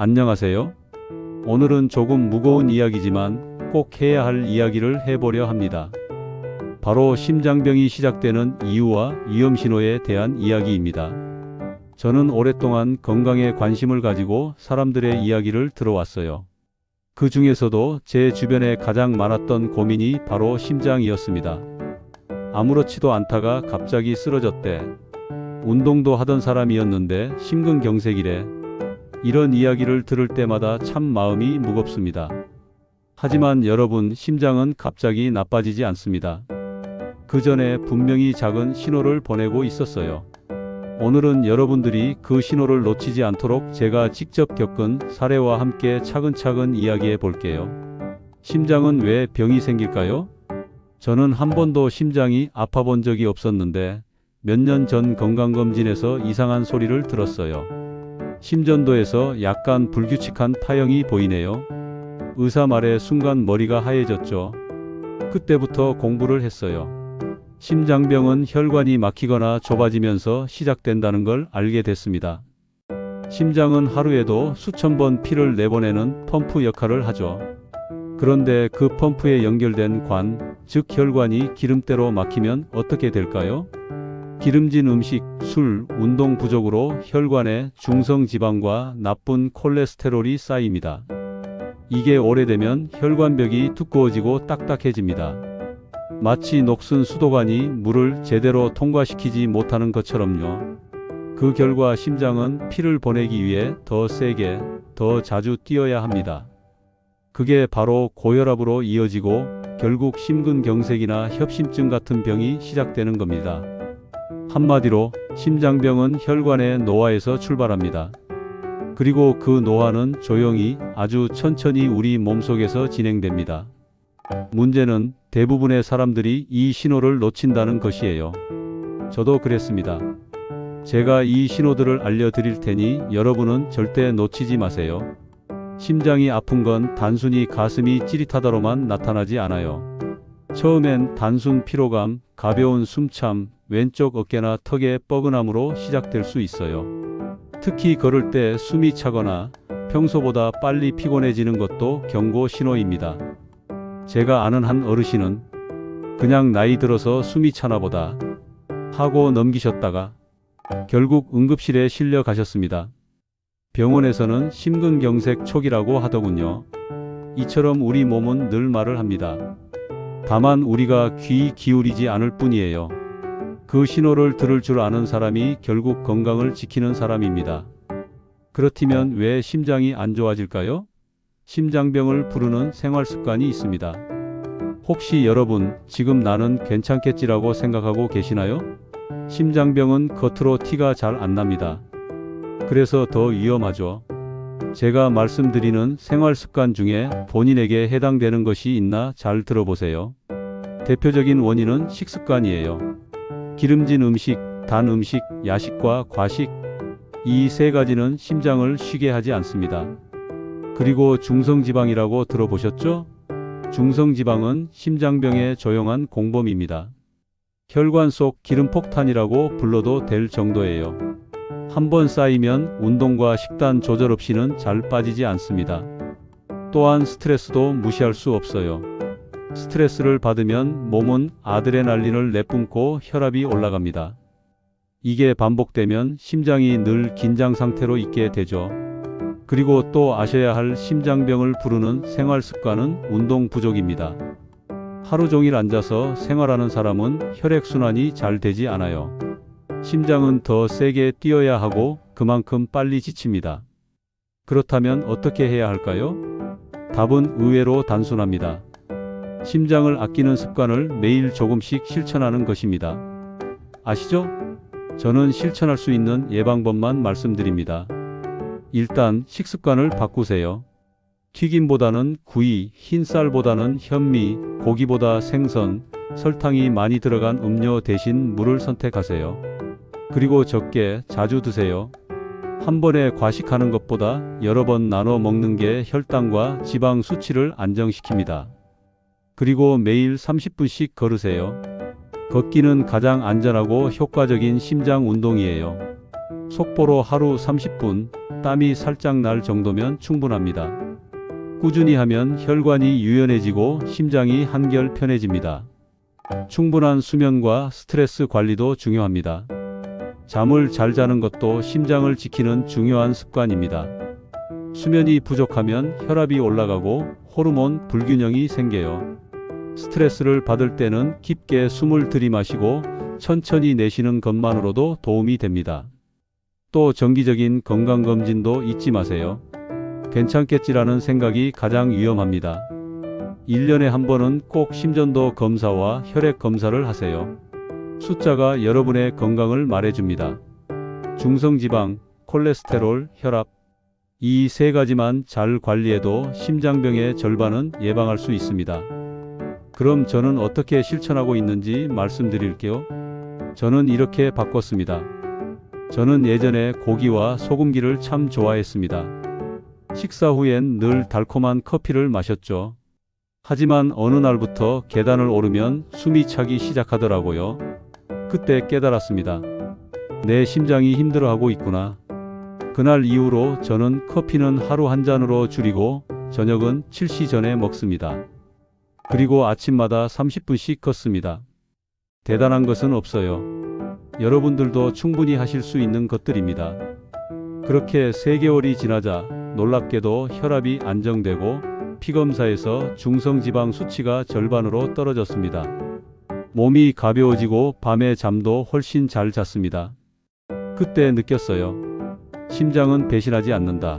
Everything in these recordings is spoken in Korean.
안녕하세요. 오늘은 조금 무거운 이야기지만 꼭 해야 할 이야기를 해보려 합니다. 바로 심장병이 시작되는 이유와 위험 신호에 대한 이야기입니다. 저는 오랫동안 건강에 관심을 가지고 사람들의 이야기를 들어왔어요. 그 중에서도 제 주변에 가장 많았던 고민이 바로 심장이었습니다. 아무렇지도 않다가 갑자기 쓰러졌대. 운동도 하던 사람이었는데 심근경색이래. 이런 이야기를 들을 때마다 참 마음이 무겁습니다. 하지만 여러분, 심장은 갑자기 나빠지지 않습니다. 그 전에 분명히 작은 신호를 보내고 있었어요. 오늘은 여러분들이 그 신호를 놓치지 않도록 제가 직접 겪은 사례와 함께 차근차근 이야기해 볼게요. 심장은 왜 병이 생길까요? 저는 한 번도 심장이 아파 본 적이 없었는데 몇 년 전 건강검진에서 이상한 소리를 들었어요. 심전도에서 약간 불규칙한 파형이 보이네요. 의사 말에 순간 머리가 하얘졌죠. 그때부터 공부를 했어요. 심장병은 혈관이 막히거나 좁아지면서 시작된다는 걸 알게 됐습니다. 심장은 하루에도 수천 번 피를 내보내는 펌프 역할을 하죠. 그런데 그 펌프에 연결된 관, 즉 혈관이 기름때로 막히면 어떻게 될까요? 기름진 음식, 술, 운동 부족으로 혈관에 중성 지방과 나쁜 콜레스테롤이 쌓입니다. 이게 오래되면 혈관벽이 두꺼워지고 딱딱해집니다. 마치 녹슨 수도관이 물을 제대로 통과시키지 못하는 것처럼요. 그 결과 심장은 피를 보내기 위해 더 세게, 더 자주 뛰어야 합니다. 그게 바로 고혈압으로 이어지고 결국 심근경색이나 협심증 같은 병이 시작되는 겁니다. 한마디로 심장병은 혈관의 노화에서 출발합니다. 그리고 그 노화는 조용히 아주 천천히 우리 몸속에서 진행됩니다. 문제는 대부분의 사람들이 이 신호를 놓친다는 것이에요. 저도 그랬습니다. 제가 이 신호들을 알려드릴 테니 여러분은 절대 놓치지 마세요. 심장이 아픈 건 단순히 가슴이 찌릿하다로만 나타나지 않아요. 처음엔 단순 피로감, 가벼운 숨참, 왼쪽 어깨나 턱의 뻐근함으로 시작될 수 있어요. 특히 걸을 때 숨이 차거나 평소보다 빨리 피곤해지는 것도 경고 신호입니다. 제가 아는 한 어르신은 그냥 나이 들어서 숨이 차나 보다 하고 넘기셨다가 결국 응급실에 실려 가셨습니다. 병원에서는 심근경색 초기라고 하더군요. 이처럼 우리 몸은 늘 말을 합니다. 다만 우리가 귀 기울이지 않을 뿐이에요. 그 신호를 들을 줄 아는 사람이 결국 건강을 지키는 사람입니다. 그렇다면 왜 심장이 안 좋아질까요? 심장병을 부르는 생활 습관이 있습니다. 혹시 여러분 지금 나는 괜찮겠지라고 생각하고 계시나요? 심장병은 겉으로 티가 잘 안 납니다. 그래서 더 위험하죠. 제가 말씀드리는 생활 습관 중에 본인에게 해당되는 것이 있나 잘 들어보세요. 대표적인 원인은 식습관이에요. 기름진 음식, 단 음식, 야식과 과식. 이 세 가지는 심장을 쉬게 하지 않습니다. 그리고 중성지방이라고 들어보셨죠? 중성지방은 심장병의 조용한 공범입니다. 혈관 속 기름 폭탄이라고 불러도 될 정도예요. 한 번 쌓이면 운동과 식단 조절 없이는 잘 빠지지 않습니다. 또한 스트레스도 무시할 수 없어요. 스트레스를 받으면 몸은 아드레날린을 내뿜고 혈압이 올라갑니다. 이게 반복되면 심장이 늘 긴장 상태로 있게 되죠. 그리고 또 아셔야 할 심장병을 부르는 생활 습관은 운동 부족입니다. 하루 종일 앉아서 생활하는 사람은 혈액순환이 잘 되지 않아요. 심장은 더 세게 뛰어야 하고 그만큼 빨리 지칩니다. 그렇다면 어떻게 해야 할까요? 답은 의외로 단순합니다. 심장을 아끼는 습관을 매일 조금씩 실천하는 것입니다. 아시죠? 저는 실천할 수 있는 예방법만 말씀드립니다. 일단 식습관을 바꾸세요. 튀김보다는 구이, 흰쌀보다는 현미, 고기보다 생선, 설탕이 많이 들어간 음료 대신 물을 선택하세요. 그리고 적게 자주 드세요. 한 번에 과식하는 것보다 여러 번 나눠 먹는 게 혈당과 지방 수치를 안정시킵니다. 그리고 매일 30분씩 걸으세요. 걷기는 가장 안전하고 효과적인 심장 운동이에요. 속보로 하루 30분 땀이 살짝 날 정도면 충분합니다. 꾸준히 하면 혈관이 유연해지고 심장이 한결 편해집니다. 충분한 수면과 스트레스 관리도 중요합니다. 잠을 잘 자는 것도 심장을 지키는 중요한 습관입니다. 수면이 부족하면 혈압이 올라가고 호르몬 불균형이 생겨요. 스트레스를 받을 때는 깊게 숨을 들이마시고 천천히 내쉬는 것만으로도 도움이 됩니다. 또 정기적인 건강검진도 잊지 마세요. 괜찮겠지라는 생각이 가장 위험합니다. 1년에 한 번은 꼭 심전도 검사와 혈액 검사를 하세요. 숫자가 여러분의 건강을 말해줍니다. 중성지방, 콜레스테롤, 혈압. 이 세 가지만 잘 관리해도 심장병의 절반은 예방할 수 있습니다. 그럼 저는 어떻게 실천하고 있는지 말씀드릴게요. 저는 이렇게 바꿨습니다. 저는 예전에 고기와 소금기를 참 좋아했습니다. 식사 후엔 늘 달콤한 커피를 마셨죠. 하지만 어느 날부터 계단을 오르면 숨이 차기 시작하더라고요. 그때 깨달았습니다. 내 심장이 힘들어하고 있구나. 그날 이후로 저는 커피는 하루 한 잔으로 줄이고 저녁은 7시 전에 먹습니다. 그리고 아침마다 30분씩 걷습니다. 대단한 것은 없어요. 여러분들도 충분히 하실 수 있는 것들입니다. 그렇게 3개월이 지나자 놀랍게도 혈압이 안정되고 피검사에서 중성지방 수치가 절반으로 떨어졌습니다. 몸이 가벼워지고 밤에 잠도 훨씬 잘 잤습니다. 그때 느꼈어요. 심장은 배신하지 않는다.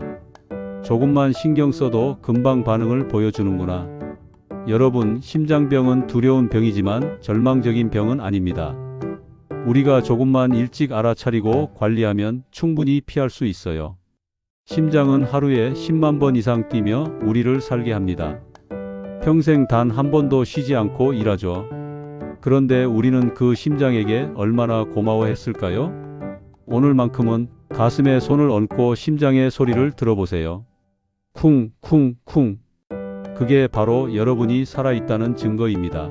조금만 신경 써도 금방 반응을 보여주는구나. 여러분, 심장병은 두려운 병이지만 절망적인 병은 아닙니다. 우리가 조금만 일찍 알아차리고 관리하면 충분히 피할 수 있어요. 심장은 하루에 10만 번 이상 뛰며 우리를 살게 합니다. 평생 단 한 번도 쉬지 않고 일하죠. 그런데 우리는 그 심장에게 얼마나 고마워했을까요? 오늘만큼은 가슴에 손을 얹고 심장의 소리를 들어보세요. 쿵, 쿵, 쿵. 그게 바로 여러분이 살아있다는 증거입니다.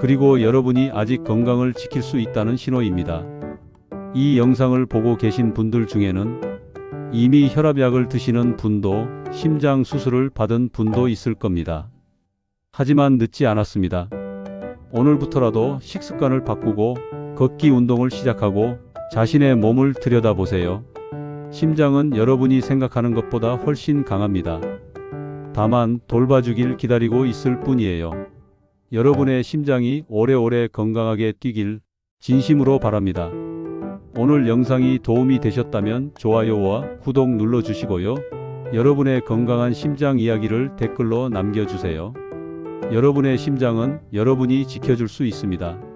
그리고 여러분이 아직 건강을 지킬 수 있다는 신호입니다. 이 영상을 보고 계신 분들 중에는 이미 혈압약을 드시는 분도 심장 수술을 받은 분도 있을 겁니다. 하지만 늦지 않았습니다. 오늘부터라도 식습관을 바꾸고 걷기 운동을 시작하고 자신의 몸을 들여다보세요. 심장은 여러분이 생각하는 것보다 훨씬 강합니다. 다만 돌봐주길 기다리고 있을 뿐이에요. 여러분의 심장이 오래오래 건강하게 뛰길 진심으로 바랍니다. 오늘 영상이 도움이 되셨다면 좋아요와 구독 눌러주시고요. 여러분의 건강한 심장 이야기를 댓글로 남겨주세요. 여러분의 심장은 여러분이 지켜줄 수 있습니다.